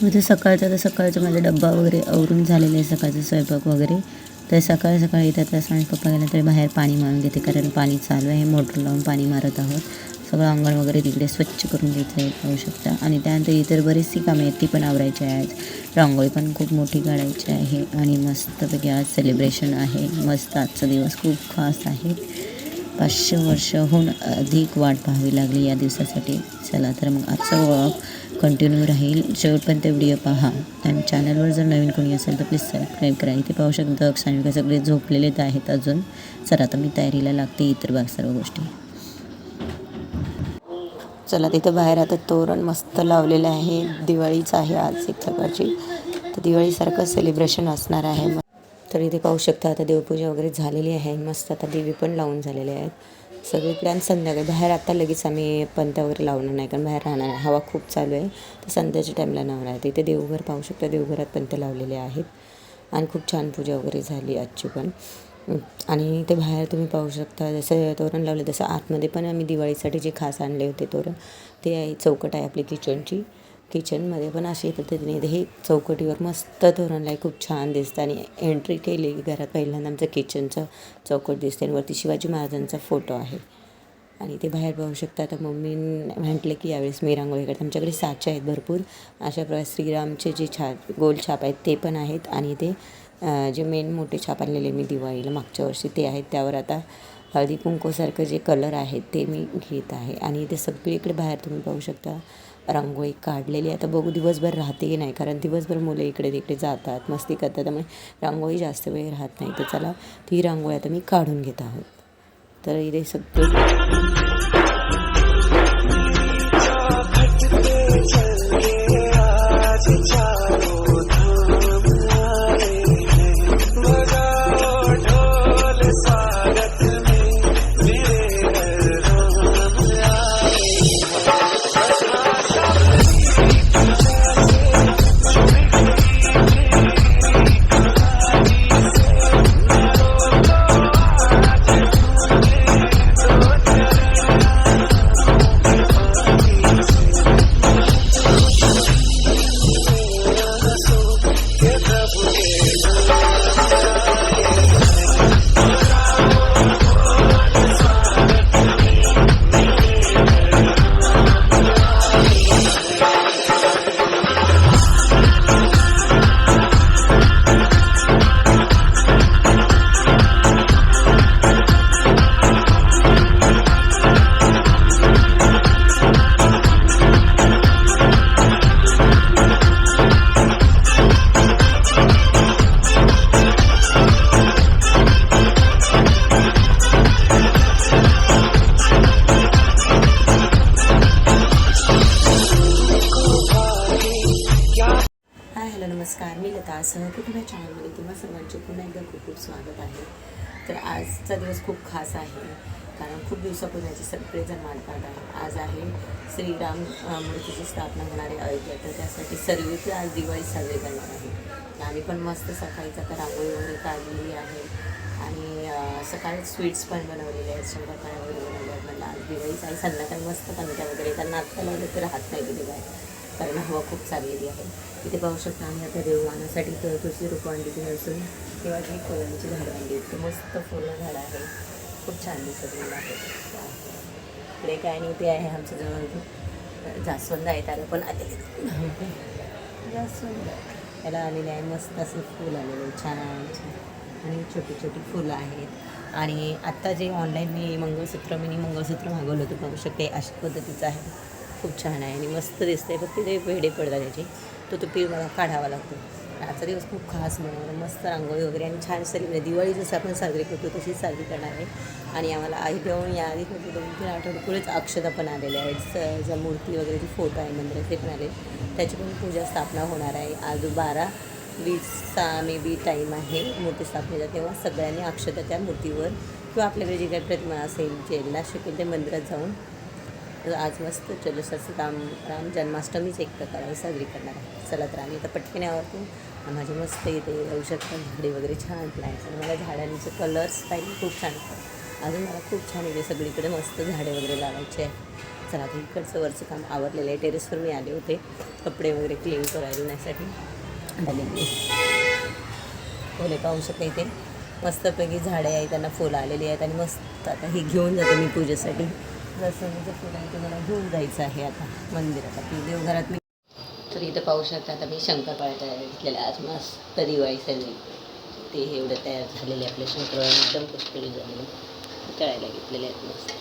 म्हणजे सकाळचा तर सकाळचा माझा डब्बा वगैरे आवरून झालेला आहे सकाळचा स्वयंपाक वगैरे. तर सकाळी सकाळी इथं त्या सांग पप्पा गेला तरी बाहेर पाणी मारून घेते कारण पाणी चालू आहे मोटर लावून पाणी मारत आहोत. सगळं अंगण वगैरे तिकडे स्वच्छ करून घ्यायचं आहे पाहू शकता. आणि त्यानंतर इतर बरीचशी कामे आहेत ती पण आवरायची आहे आज रांगोळी पण खूप मोठी काढायची आहे आणि मस्तपैकी आज सेलिब्रेशन आहे. मस्त आजचा दिवस खूप खास आहे. पाचशे वर्षहून अधिक वाट पाहावी लागली या दिवसासाठी. चला तर मग आजचा कंटिन्यू राहील. शेवटपर्यंत व्हिडिओ पहा. आणि चॅनलवर जर नवीन कोणी असेल तर प्लीज सबस्क्राईब करा. इथे पाहू शकता आणि सगळे झोपलेलेच आहेत अजून. सर आता मी तयारीला लागते इतर बाग सर्व गोष्टी. चला तिथं बाहेर आता तोरण मस्त लावलेलं आहे. दिवाळीचं आहे आज एक प्रकारची. तर दिवाळीसारखं सेलिब्रेशन असणार आहे. तर इथे पाहू शकता आता देवपूजा वगैरे झालेली आहे. मस्त आता देवी पण लावून झालेले आहेत. सगळीकडे आणि संध्याकाळी. बाहेर आता लगेच आम्ही पंत्या वगैरे लावणार नाही कारण बाहेर राहणार नाही. हवा खूप चालू आहे. तर संध्याच्या टाईमला लावणार आहे. तिथे देवघर पाहू शकता. देवघरात पंत्या लावलेले आहेत. आणि खूप छान पूजा वगैरे झाली आजची पण. आणि ते बाहेर तुम्ही पाहू शकता जसं तोरण लावले तसं आतमध्ये पण आम्ही दिवाळीसाठी जे खास आणले होते तोरण ते आहे चौकट आहे आपली किचनची किचनमध्ये पण अशी पद्धतीने हे चौकटीवर मस्त तोरण आहे खूप छान दिसतं आणि एंट्री केली घरात पहिल्यांदा आमचं किचनचं चौकट दिसते आणि वरती शिवाजी महाराजांचा फोटो आहे. आणि ते बाहेर पाहू शकता आता मम्मी म्हटले की यावेळेस मी रांगोळी करते आमच्याकडे साचे आहेत भरपूर. अशा प्रकारे श्रीरामचे जे छाप गोल छाप आहेत ते पण आहेत. आणि ते जे मेन मोठे छाप आणलेले मी दिवाळीला मागच्या वर्षी ते आहेत. त्यावर आता हळदी कुंकूसारखं जे कलर आहेत ते मी घेत आहे. आणि ते सगळीकडे बाहेर तुम्ही पाहू शकता रांगोळी काढलेली. आता बघू दिवसभर राहते की नाही? कारण दिवसभर मुलं इकडे तिकडे जातात मस्ती करतात. त्यामुळे रांगोळी जास्त वेळ राहत नाही. तर चला ती रांगोळी आता मी काढून घेत आहोत. तर इथे सगळे सर्वांचे म्हणजे पुन्हा एकदा खूप खूप स्वागत आहे. तर आजचा दिवस खूप खास आहे. कारण खूप दिवसापूर्वीचे सगळेजण मान पाहत आहे. आज आहे श्रीराम मूर्तीची स्थापना होणारे अयोध्या. तर त्यासाठी सर्वत्र आज दिवाळी साजरी करणार आहे. आम्ही पण मस्त सकाळीचा तर रांगोळी वगैरे काढलेली आहे. आणि सकाळी स्वीट्स पण बनवलेले आहेत. शंकरपाळ्या वगैरे बनवल्या मला आज दिवाळीच आहे. संध्याकाळी मस्त पंख्या वगैरे. कारण आत्ता लावलं तर राहत नाही तिथे काय कारण हवा खूप चाललेली आहे. इथे पाहू शकता आम्ही आता देववानासाठी तर तुळशी रोपं आणली नसून तेव्हा जी फुलांची झाडं आणली. ते मस्त फुलं झाडं आहे. खूप छान दिसत मला आहे. इकडे काय नाही ते आहे आमच्या जवळ जास्वंद आहे त्याला पण आलेले जास्वंद. त्याला आलेले आहे मस्त असं फूल आलेलं छान छान. आणि छोटी छोटी फुलं आहेत. आणि आत्ता जे ऑनलाईन मी मंगळसूत्र मिनी मंगळसूत्र मागवलं होतं पाहू शकते अशा पद्धतीचं आहे. खूप छान आहे आणि मस्त दिसते. फक्त ते वेडे पडतात त्याचे. तो तो पीळ मला काढावा लागतो. आजचा दिवस खूप खास बनवला मस्त रांगोळी वगैरे आणि छान सेलिब्रेट म्हणजे दिवाळी जसं आपण साजरी करतो तशीच साजरी करणार आहे. आणि आम्हाला आई देऊन या आधी म्हणजे दोन तीन आठवडे पुढेच अक्षता पण आलेल्या आहेत. स ज्या मूर्ती वगैरे जे फोटो आहे मंदिरात ते पण आले त्याची पण पूजा स्थापना होणार आहे. आज बारा वीसचा मे बी टाईम आहे मूर्ती स्थापनेचा. तेव्हा सगळ्यांनी अक्षता त्या मूर्तीवर किंवा आपल्याकडे जी काही प्रतिमा असेल ज्यांना शकेल ते मंदिरात जाऊन तर आज मस्त जल्लोषाचं राम राम जन्माष्टमीच एक प्रकारे साजरी करणार आहे. चला तर आम्ही आता पटकन आवडतो आणि माझे मस्त इथे येऊ शकतात झाडे वगैरे छान प्लॅन्स आणि मला झाडांचे कलर्स पाहिजे खूप छान अजून मला खूप छान इथे सगळीकडे मस्त झाडे वगैरे लावायचे आहे चला आता इकडचं वरचं काम आवरलेलं आहे. टेरेसवर मी आले होते. कपडे वगैरे क्लीन करायण्यासाठी आले फुले पाहू शकते इथे. मस्तपैकी झाडे आहेत त्यांना फुलं आलेली आहेत आणि मस्त आता हे घेऊन जाते मी पूजेसाठी. लसणीचं फुलं आहे ते मला घेऊन जायचं आहे आता मंदिरात आपली देवघरात मी तर इथं पाहू शकता आता मी शंकरपाळ्या तयार घेतलेला आज मस्त दिवाळी सगळी ते एवढं तयार झालेले आपले शंकरपाळ्या एकदम पुष्कळी झालेले तळायला घेतलेले आहेत मस्त.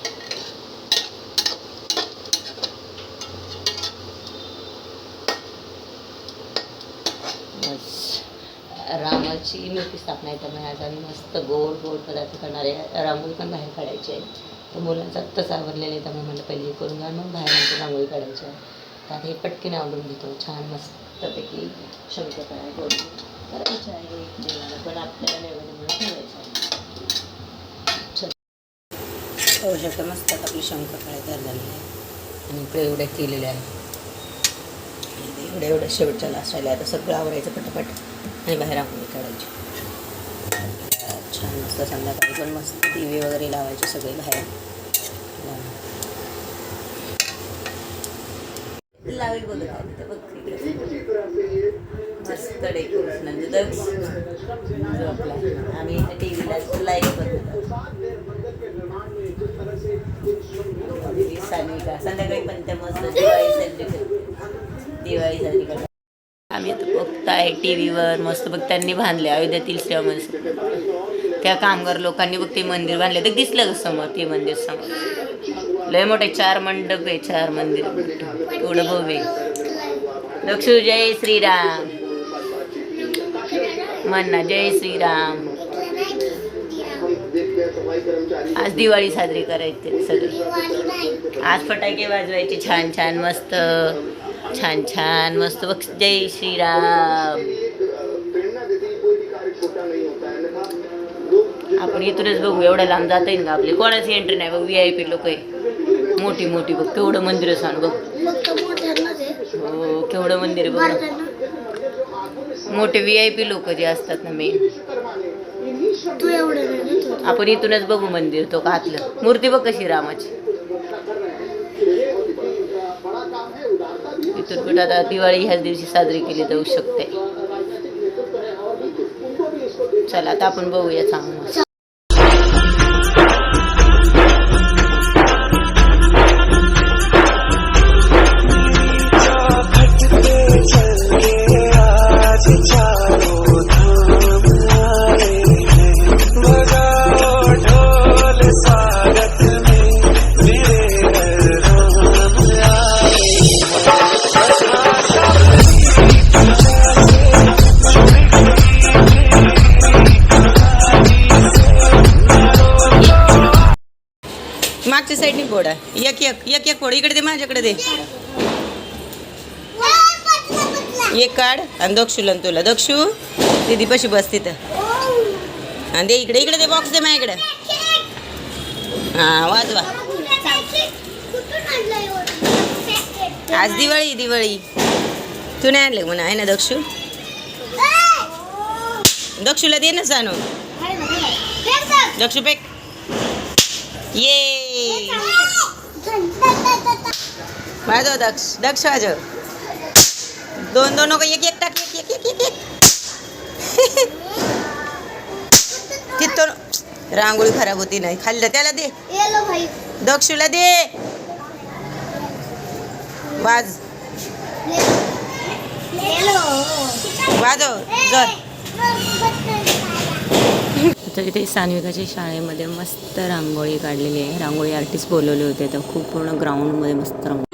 रामाची मूर्ती स्थापना आहे त्यामुळे आज आम्ही मस्त गोड गोड पदार्थ करणारे रांगोळी पण बाहेर काढायची आहे. तर मुलांचा आत्ताच आवरलेलं आहे त्यामुळे म्हणलं पहिले करून घ्या मग बाहेर आमची रांगोळी काढायची आहे. तर हे पटकन आवडून घेतो छान मस्तपैकी शंकरपाळ्या करून. करायचं आहे देवाला पण आपल्याला नैवेद्य म्हणून ठेवायचं आहे. चल. पाहू शकता मस्त आपली आपली शंकरपाळ्या तयार झालेली आहे आणि इकडे एवढ्या केलेल्या आहे एवढं एवढं शेवटच्या लास्ट आल्या आता सगळं आवरायचं पटापट आणि बाहेर आंघोळी काढायची. छान मस्त संध्याकाळी पण मस्त टी व्ही वगैरे लावायचे सगळे बाहेर. लावेल बघत बघ मस्त डेकोरेशन म्हणजे आम्ही टी व्हीला संध्याकाळी पण त्या मस्त दिवाळी दिवाळी साजरी आम्ही बघताय टी व्हीवर मस्त बघ त्यांनी बांधले अयोध्यातील श्रीराम त्या कामगार लोकांनी बघ ते मंदिर बांधले तर दिसलं समोर? ते मंदिर समोर. लय मोठे चार मंडप आहे चार मंदिर. एवढं भव्य लक्ष्मी जय श्रीराम. म्हणा जय श्रीराम. आज दिवाळी साजरी करायची सगळी. आज फटाके वाजवायचे छान छान मस्त. छान छान मस्त. बघ जय श्रीराम. आपण इथूनच बघू एवढं लांब जाता येईल का आपली? कोणाची एंट्री नाही बघ व्ही आय पी लोक आहे. मोठी मोठी बघ केवढं मंदिर सांग बघ. हो केवढं मंदिर बघ. मोठे व्ही आय पी लोक जे असतात ना मेन आपण इथूनच बघू मंदिर तो का आतलं मूर्ती बघ कशी रामाची. इथून कुठं आता दिवाळी ह्याच दिवशी साजरी केली जाऊ शकते. चला आता आपण बघूया चांगलं. मागच्या साईडनी आहे एक एक एक एक फोड. इकडे दे माझ्याकडे दे. एक काढ आणि दक्षूला तुला. दक्षू दीदी पशी बस तिथं आणि दे इकडे इकडे दे बॉक्स दे माझ्याकडे. हां वाजवा. आज दिवाळी दिवाळी. तू नाही आणले म्हणा आहे ना दक्षू? दक्षूला दे ना जाणू दक्षू पेक. ये. वाजव दक्ष. दक्ष वाजव दोन दोन नको एक एक टाक एक एक एक एक एक. तिथं रांगोळी खराब होती नाही. खाल्लं त्याला दे. येलो भाई. दक्षूला दे. वाज. वाजव. तर इथे सान्विकाच्या शाळेमध्ये मस्त रांगोळी काढलेली आहे. रांगोळी आर्टिस्ट बोलवले होते तर खूप पूर्ण ग्राउंडमध्ये मस्त रांगोळी